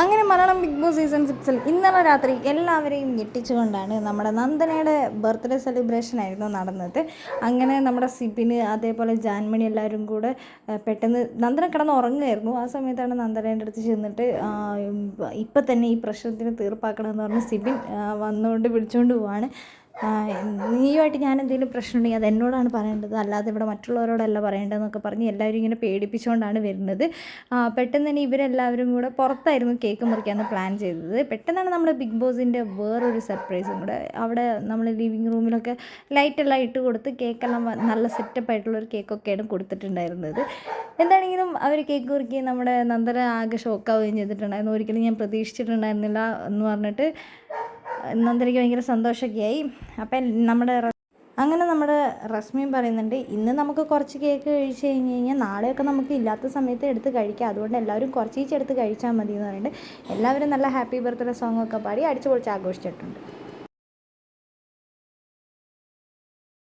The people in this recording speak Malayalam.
അങ്ങനെ മലയാളം ബിഗ് ബോസ് സീസൺ സിക്സിൽ ഇന്നലെ രാത്രി എല്ലാവരെയും ഞെട്ടിച്ചുകൊണ്ടാണ് നമ്മുടെ നന്ദനയുടെ ബർത്ത്ഡേ സെലിബ്രേഷൻ ആയിരുന്നു നടന്നത്. അങ്ങനെ നമ്മുടെ സിബിന് അതേപോലെ ജാൻമണി എല്ലാവരും കൂടെ പെട്ടെന്ന് നന്ദന കിടന്ന് ഉറങ്ങുമായിരുന്നു ആ സമയത്താണ് നന്ദനയുടെ അടുത്ത് ചെന്നിട്ട് ഇപ്പം തന്നെ ഈ പ്രശ്നത്തിന് തീർപ്പാക്കണമെന്ന് പറഞ്ഞ് സിബിൻ വന്നുകൊണ്ട് വിളിച്ചുകൊണ്ട് പോവാണ്. നീയുമായിട്ട് ഞാൻ എന്തെങ്കിലും പ്രശ്നമുണ്ടെങ്കിൽ അത് എന്നോടാണ് പറയേണ്ടത്. അല്ലാതെ ഇവിടെ മറ്റുള്ളവരോടല്ല പറയേണ്ടതെന്നൊക്കെ പറഞ്ഞ് എല്ലാവരും ഇങ്ങനെ പേടിപ്പിച്ചുകൊണ്ടാണ് വരുന്നത്. പെട്ടെന്ന് തന്നെ ഇവരെല്ലാവരും കൂടെ പുറത്തായിരുന്നു കേക്ക് മുറിക്കാമെന്ന് പ്ലാൻ ചെയ്തത്. പെട്ടെന്നാണ് നമ്മുടെ ബിഗ് ബോസിന്റെ വേറൊരു സർപ്രൈസും കൂടെ അവിടെ നമ്മൾ ലിവിങ് റൂമിലൊക്കെ ലൈറ്റെല്ലാം ഇട്ട് കൊടുത്ത് കേക്കെല്ലാം നല്ല സെറ്റപ്പ് ആയിട്ടുള്ളൊരു കേക്കൊക്കെയാണ് കൊടുത്തിട്ടുണ്ടായിരുന്നത്. എന്താണെങ്കിലും അവർ കേക്ക് മുറിക്കുകയും നമ്മുടെ നന്ദന ആകെ ഷോക്കാവുകയും ചെയ്തിട്ടുണ്ടായിരുന്നു. ഒരിക്കലും ഞാൻ പ്രതീക്ഷിച്ചിട്ടുണ്ടായിരുന്നില്ല എന്ന് പറഞ്ഞിട്ട് നന്ദനയ്ക്ക് ഭയങ്കര സന്തോഷമൊക്കെയായി. അപ്പം നമ്മുടെ അങ്ങനെ നമ്മുടെ റസ്മിയും പറയുന്നുണ്ട് ഇന്ന് നമുക്ക് കുറച്ച് കേക്ക് കഴിച്ച് കഴിഞ്ഞ് കഴിഞ്ഞാൽ നാളെയൊക്കെ നമുക്ക് ഇല്ലാത്ത സമയത്ത് എടുത്ത് കഴിക്കാം. അതുകൊണ്ട് എല്ലാവരും കുറച്ച് എടുത്ത് കഴിച്ചാൽ മതി എന്ന് പറഞ്ഞിട്ട് എല്ലാവരും നല്ല ഹാപ്പി ബർത്ത്ഡേ സോങ്ങൊക്കെ പാടി അടിച്ചു പൊളിച്ച് ആഘോഷിച്ചിട്ടുണ്ട്.